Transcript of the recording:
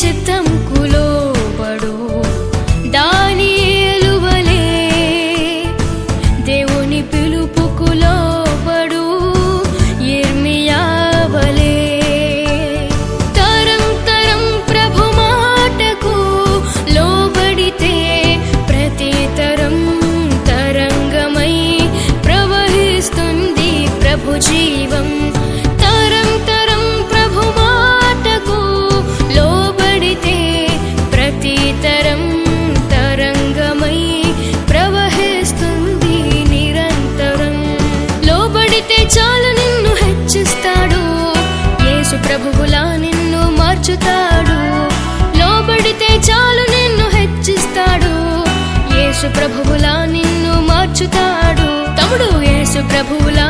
చిత్తంకు లోబడు దానియేలువలే దేవుని పిలుపుకు లోబడు. ఇర్మియావలే తరం తరం ప్రభు మాటకు లోబడితే ప్రతి తరం తరంగమై ప్రవహిస్తుంది ప్రభు జీవం. యేసు ప్రభువులా నిన్ను మార్చుతాడు. తమ్ముడు యేసు ప్రభువులా